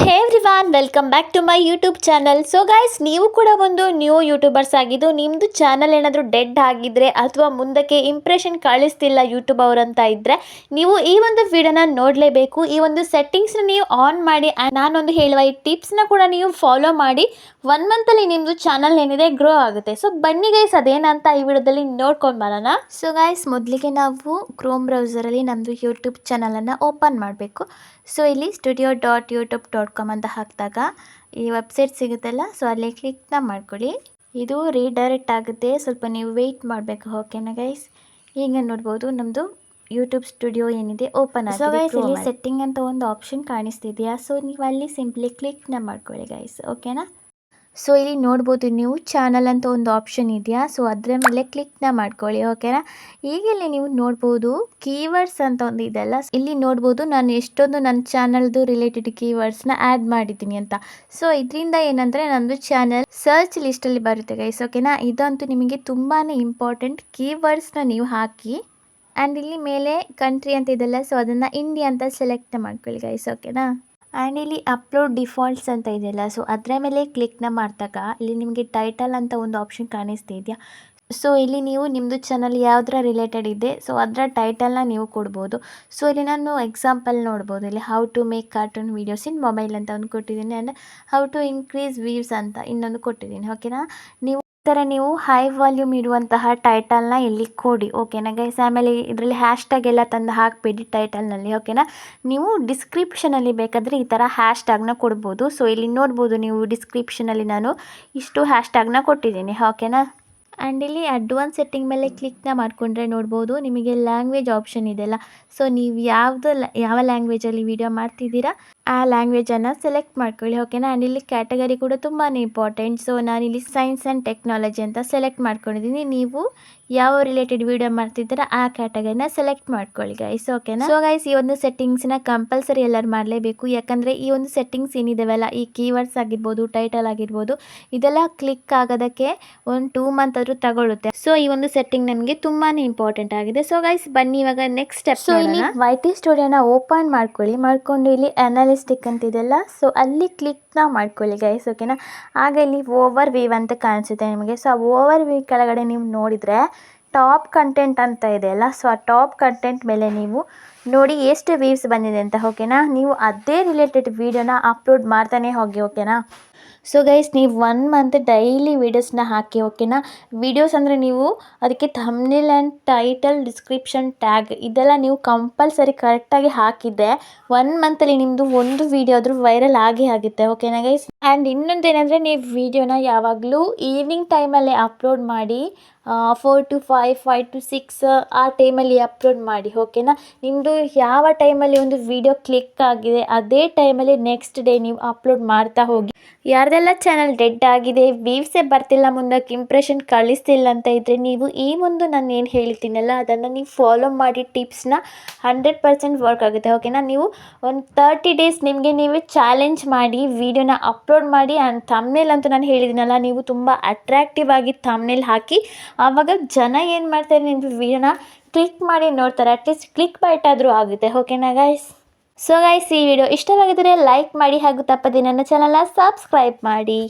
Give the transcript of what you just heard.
Hey everyone welcome back to my YouTube channel so guys ನೀವು ಕೂಡ ಒಂದು new YouTubers ಆಗಿದ್ದು ನಿಮ್ಮದು ಚಾನಲ್ ಏನಾದರೂ ಡೆಡ್ ಆಗಿದ್ದರೆ ಅಥವಾ ಮುಂದಕ್ಕೆ ಇಂಪ್ರೆಷನ್ ಕಳಿಸ್ತಿಲ್ಲ ಯೂಟ್ಯೂಬ್ ಅವರಂತ ಇದ್ದರೆ ನೀವು ಈ ಒಂದು ವಿಡಿಯೋನ ನೋಡಲೇಬೇಕು. ಈ ಒಂದು ಸೆಟ್ಟಿಂಗ್ಸ್ನ ನೀವು ಆನ್ ಮಾಡಿ ಆ್ಯಂಡ್ ನಾನೊಂದು ಹೇಳುವ ಈ ಟಿಪ್ಸ್ನ ಕೂಡ ನೀವು ಫಾಲೋ ಮಾಡಿ. ಒನ್ ಮಂತಲ್ಲಿ ನಿಮ್ಮದು ಚಾನಲ್ ಏನಿದೆ ಗ್ರೋ ಆಗುತ್ತೆ. ಸೊ ಬನ್ನಿ ಗೈಸ್ ಅದೇನಂತ ಈ ವಿಡಿಯೋದಲ್ಲಿ ನೋಡ್ಕೊಂಡು ಬರೋಣ ಸೊ ಗೈಸ್ ಮೊದಲಿಗೆ ನಾವು ಕ್ರೋಮ್ ಬ್ರೌಸರಲ್ಲಿ ನಮ್ಮದು ಯೂಟ್ಯೂಬ್ ಚಾನಲನ್ನು ಓಪನ್ ಮಾಡಬೇಕು. ಸೊ ಇಲ್ಲಿ studio dot YouTube dot com ಅಂತ ಹಾಕಿದಾಗ ಈ ವೆಬ್ಸೈಟ್ ಸಿಗುತ್ತಲ್ಲ ಸೊ ಅಲ್ಲಿ ಕ್ಲಿಕ್ನ ಮಾಡ್ಕೊಳ್ಳಿ. ಇದು ರೀಡೈರೆಕ್ಟ್ ಆಗುತ್ತೆ ಸ್ವಲ್ಪ ನೀವು ವೆಯ್ಟ್ ಮಾಡಬೇಕು ಓಕೆನಾ ಗೈಸ್ ಈಗ ನೋಡ್ಬೋದು ನಮ್ಮದು ಯೂಟ್ಯೂಬ್ ಸ್ಟುಡಿಯೋ ಏನಿದೆ ಓಪನ್ ಆಗಿದೆ ಸೊ ಗೈಸ್ ಇಲ್ಲಿ ಸೆಟ್ಟಿಂಗ್ ಅಂತ ಒಂದು ಆಪ್ಷನ್ ಕಾಣಿಸ್ತಿದೆಯಾ? ಸೊ ನೀವು ಅಲ್ಲಿ ಸಿಂಪ್ಲಿ ಕ್ಲಿಕ್ನ ಮಾಡ್ಕೊಳ್ಳಿ ಗೈಸ್ ಓಕೆನಾ ಸೊ ಇಲ್ಲಿ ನೋಡ್ಬೋದು ನೀವು ಚಾನಲ್ ಅಂತ ಒಂದು ಆಪ್ಷನ್ ಇದೆಯಾ? ಸೊ ಅದರ ಮೇಲೆ ಕ್ಲಿಕ್ನ ಮಾಡ್ಕೊಳ್ಳಿ ಓಕೆನಾ ಈಗ ಇಲ್ಲಿ ನೀವು ನೋಡ್ಬೋದು ಕೀವರ್ಡ್ಸ್ ಅಂತ ಒಂದು ಇದೆಲ್ಲ ಇಲ್ಲಿ ನೋಡ್ಬೋದು ನಾನು ಎಷ್ಟೊಂದು ನನ್ನ ಚಾನಲ್ದು ರಿಲೇಟೆಡ್ ಕೀವರ್ಡ್ಸ್ನ ಆ್ಯಡ್ ಮಾಡಿದ್ದೀನಿ ಅಂತ. ಸೊ ಇದರಿಂದ ಏನಂದರೆ ನನ್ನದು ಚಾನಲ್ ಸರ್ಚ್ ಲಿಸ್ಟಲ್ಲಿ ಬರುತ್ತೆ ಗೈಸ್ ಓಕೆನಾ ಇದಂತೂ ನಿಮಗೆ ತುಂಬಾ ಇಂಪಾರ್ಟೆಂಟ್ ಕೀವರ್ಡ್ಸ್ನ ನೀವು ಹಾಕಿ ಆ್ಯಂಡ್ ಇಲ್ಲಿ ಮೇಲೆ ಕಂಟ್ರಿ ಅಂತ ಇದೆಲ್ಲ ಸೊ ಅದನ್ನು ಇಂಡಿಯಾ ಅಂತ ಸೆಲೆಕ್ಟ್ ಮಾಡ್ಕೊಳ್ಳಿ ಗೈಸ್ ಓಕೆನಾ ಆ್ಯಂಡ್ ಇಲ್ಲಿ ಅಪ್ಲೋಡ್ ಡಿಫಾಲ್ಟ್ಸ್ ಅಂತ ಇದೆಯಲ್ಲ ಸೊ ಅದರ ಮೇಲೆ ಕ್ಲಿಕ್ನ ಮಾಡಿದಾಗ ಇಲ್ಲಿ ನಿಮಗೆ ಟೈಟಲ್ ಅಂತ ಒಂದು ಆಪ್ಷನ್ ಕಾಣಿಸ್ತಾ ಇದೆಯಾ? ಸೊ ಇಲ್ಲಿ ನೀವು ನಿಮ್ಮದು ಚಾನಲ್ ಯಾವುದರ ರಿಲೇಟೆಡ್ ಇದೆ ಸೊ ಅದರ ಟೈಟಲ್ನ ನೀವು ಕೊಡ್ಬೋದು. ಸೊ ಇಲ್ಲಿ ನಾನು ಎಕ್ಸಾಂಪಲ್ ನೋಡ್ಬೋದು, ಇಲ್ಲಿ how to make cartoon videos in mobile ಅಂತ ಒಂದು ಕೊಟ್ಟಿದ್ದೀನಿ and how to increase views ಅಂತ ಇನ್ನೊಂದು ಕೊಟ್ಟಿದ್ದೀನಿ ಓಕೆನಾ ನೀವು ಥರ ನೀವು ಹೈ ವಾಲ್ಯೂಮ್ ಇರುವಂತಹ ಟೈಟಲ್ನ ಇಲ್ಲಿ ಕೊಡಿ ಓಕೆನಾ ಗೈಸ್ ಆಮೇಲೆ ಇದರಲ್ಲಿ ಹ್ಯಾಶ್ ಟ್ಯಾಗ್ ಎಲ್ಲ ತಂದು ಹಾಕಬೇಡಿ ಟೈಟಲ್ನಲ್ಲಿ ಓಕೆನಾ ನೀವು ಡಿಸ್ಕ್ರಿಪ್ಷನಲ್ಲಿ ಬೇಕಾದರೆ ಈ ಥರ ಹ್ಯಾಶ್ ಟ್ಯಾಗ್ನ ಕೊಡ್ಬೋದು. ಸೊ ಇಲ್ಲಿ ನೋಡ್ಬೋದು ನೀವು ಡಿಸ್ಕ್ರಿಪ್ಷನಲ್ಲಿ ನಾನು ಇಷ್ಟು ಹ್ಯಾಶ್ ಟ್ಯಾಗ್ನ ಕೊಟ್ಟಿದ್ದೀನಿ ಓಕೆನಾ ಆ್ಯಂಡ್ ಇಲ್ಲಿ ಅಡ್ವಾನ್ಸ್ ಸೆಟ್ಟಿಂಗ್ ಮೇಲೆ ಕ್ಲಿಕ್ನ ಮಾಡಿಕೊಂಡ್ರೆ ನೋಡ್ಬೋದು, ನಿಮಗೆ ಲ್ಯಾಂಗ್ವೇಜ್ ಆಪ್ಷನ್ ಇದೆಲ್ಲ ಸೊ ನೀವು ಯಾವುದು ಯಾವ ಲ್ಯಾಂಗ್ವೇಜಲ್ಲಿ ವೀಡಿಯೋ ಮಾಡ್ತಿದ್ದೀರಾ? ಆ ಲ್ಯಾಂಗ್ವೇಜನ್ನು ಸೆಲೆಕ್ಟ್ ಮಾಡ್ಕೊಳ್ಳಿ ಓಕೆನಾ ಆ್ಯಂಡ್ ಇಲ್ಲಿ ಕ್ಯಾಟಗರಿ ಕೂಡ ತುಂಬಾ ಇಂಪಾರ್ಟೆಂಟ್ ಸೊ ಇಲ್ಲಿ ಸೈನ್ಸ್ ಆ್ಯಂಡ್ ಟೆಕ್ನಾಲಜಿ ಅಂತ ಸೆಲೆಕ್ಟ್ ಮಾಡ್ಕೊಂಡಿದ್ದೀನಿ ನೀವು ಯಾವ ರಿಲೇಟೆಡ್ ವೀಡಿಯೋ ಮಾಡ್ತಿದ್ದೀರಾ ಆ ಕ್ಯಾಟಗರಿನ ಸೆಲೆಕ್ಟ್ ಮಾಡ್ಕೊಳ್ಳಿ ಗೈಸ್ ಓಕೆನಾ ಸೊ ಗೈಸ್ ಈ ಒಂದು ಸೆಟ್ಟಿಂಗ್ಸ್ನ ಕಂಪಲ್ಸರಿ ಎಲ್ಲರೂ ಮಾಡಲೇಬೇಕು. ಯಾಕಂದರೆ ಈ ಒಂದು ಸೆಟ್ಟಿಂಗ್ಸ್ ಏನಿದಾವಲ್ಲ ಈ ಕೀವರ್ಡ್ಸ್ ಆಗಿರ್ಬೋದು ಟೈಟಲ್ ಆಗಿರ್ಬೋದು ಇದೆಲ್ಲ ಕ್ಲಿಕ್ ಆಗೋದಕ್ಕೆ ಒಂದು ಟೂ ಮಂತ್ ಆದರೂ ತಗೊಳ್ಳುತ್ತೆ ಸೊ ಈ ಒಂದು ಸೆಟ್ಟಿಂಗ್ ನನಗೆ ತುಂಬಾ ಇಂಪಾರ್ಟೆಂಟ್ ಆಗಿದೆ. ಸೊ ಗೈಸ್ ಬನ್ನಿ ಇವಾಗ ನೆಕ್ಸ್ಟ್ ಸ್ಟೆಪ್ ಸೊ ಇಲ್ಲಿ ವೈಟಿ ಸ್ಟುಡಿಯೋನ ಓಪನ್ ಮಾಡ್ಕೊಳ್ಳಿ. ಮಾಡ್ಕೊಂಡು ಇಲ್ಲಿ ಅನಾಲಿಸ್ಟಿಕ್ ಅಂತಿದೆಲ್ಲ ಸೊ ಅಲ್ಲಿ ಕ್ಲಿಕ್ನ ಮಾಡ್ಕೊಳ್ಳಿ ಗೈಸ್ ಓಕೆನಾ ಆಗ ಇಲ್ಲಿ ಓವರ್ ವೀವ್ ಅಂತ ಕಾಣಿಸುತ್ತೆ ನಿಮಗೆ. ಸೊ ಆ ಓವರ್ ವೀವ್ ಕೆಳಗಡೆ ನೀವು ನೋಡಿದರೆ ಟಾಪ್ ಕಂಟೆಂಟ್ ಅಂತ ಇದೆಯಲ್ಲ ಸೊ ಆ ಟಾಪ್ ಕಂಟೆಂಟ್ ಮೇಲೆ ನೀವು ನೋಡಿ ಎಷ್ಟು ವೀವ್ಸ್ ಬಂದಿದೆ ಅಂತ ಓಕೆನಾ ನೀವು ಅದೇ ರಿಲೇಟೆಡ್ ವೀಡಿಯೋನ ಅಪ್ಲೋಡ್ ಮಾಡ್ತಾನೆ ಹೋಗಿ ಓಕೆನಾ ಸೊ ಗೈಸ್ ನೀವು ಒನ್ ಮಂತ್ ಡೈಲಿ ವೀಡಿಯೋಸ್ನ ಹಾಕಿ ಓಕೆನಾ ವೀಡಿಯೋಸ್ ಅಂದರೆ ನೀವು ಅದಕ್ಕೆ thumbnail and title description tag ಇದೆಲ್ಲ ನೀವು ಕಂಪಲ್ಸರಿ ಕರೆಕ್ಟಾಗಿ ಹಾಕಿದ್ದೆ ಒನ್ ಮಂತಲ್ಲಿ ನಿಮ್ಮದು ಒಂದು ವೀಡಿಯೋ ಆದರೂ ವೈರಲ್ ಆಗಿ ಆಗುತ್ತೆ ಓಕೆನಾ ಗೈಸ್ ಆ್ಯಂಡ್ ಇನ್ನೊಂದೇನೆಂದರೆ ನೀವು ವೀಡಿಯೋನ ಯಾವಾಗಲೂ ಈವ್ನಿಂಗ್ ಟೈಮಲ್ಲೇ ಅಪ್ಲೋಡ್ ಮಾಡಿ four to five five to six ಆ ಟೈಮಲ್ಲಿ ಅಪ್ಲೋಡ್ ಮಾಡಿ ಓಕೆನಾ ನಿಮ್ಮದು ಯಾವ ಟೈಮಲ್ಲಿ ಒಂದು ವಿಡಿಯೋ ಕ್ಲಿಕ್ ಆಗಿದೆ ಅದೇ ಟೈಮಲ್ಲಿ ನೆಕ್ಸ್ಟ್ ಡೇ ನೀವು ಅಪ್ಲೋಡ್ ಮಾಡ್ತಾ ಹೋಗಿ. ಯಾರ್ದೆಲ್ಲ ಚಾನಲ್ ಡೆಡ್ ಆಗಿದೆ ವ್ಯೂವ್ಸೇ ಬರ್ತಿಲ್ಲ ಮುಂದಕ್ಕೆ ಇಂಪ್ರೆಷನ್ ಕಳಿಸ್ತಿಲ್ಲ ಅಂತ ಇದ್ದರೆ ನೀವು ಈ ಒಂದು ನಾನು ಏನು ಹೇಳ್ತೀನಲ್ಲ, ಅದನ್ನು ನೀವು ಫಾಲೋ ಮಾಡಿ ಟಿಪ್ಸ್ನ ಹಂಡ್ರೆಡ್ ಪರ್ಸೆಂಟ್ ವರ್ಕ್ ಆಗುತ್ತೆ ಓಕೆನಾ ನೀವು ಒಂದು ತರ್ಟಿ ಡೇಸ್ ನಿಮಗೆ ನೀವೇ ಚಾಲೆಂಜ್ ಮಾಡಿ ವೀಡಿಯೋನ ಅಪ್ಲೋಡ್ ಮಾಡಿ ಆ್ಯಂಡ್ ತಮ್ನೇಲ್ ಅಂತ ನಾನು ಹೇಳಿದ್ದೀನಲ್ಲ, ನೀವು ತುಂಬ ಅಟ್ರಾಕ್ಟಿವ್ ಆಗಿ ತಮ್ನೇಲ್ ಹಾಕಿ, ಆವಾಗ ಜನ ಏನು ಮಾಡ್ತಾರೆ ನಿಮ್ಮ ವೀಡಿಯೋನ ಕ್ಲಿಕ್ ಮಾಡಿ ನೋಡ್ತಾರೆ ಅಟ್ಲೀಸ್ಟ್ ಕ್ಲಿಕ್ ಬೈಟ್ ಆದರೂ ಆಗುತ್ತೆ ಓಕೆನಾ ಗೈಸ್ ಸೊ ಗೈಸ್ ಈ ವಿಡಿಯೋ ಇಷ್ಟವಾಗಿದ್ದರೆ ಲೈಕ್ ಮಾಡಿ ಹಾಗೂ ತಪ್ಪದೆ ನನ್ನ ಚಾನಲ್ನ ಸಬ್ಸ್ಕ್ರೈಬ್ ಮಾಡಿ.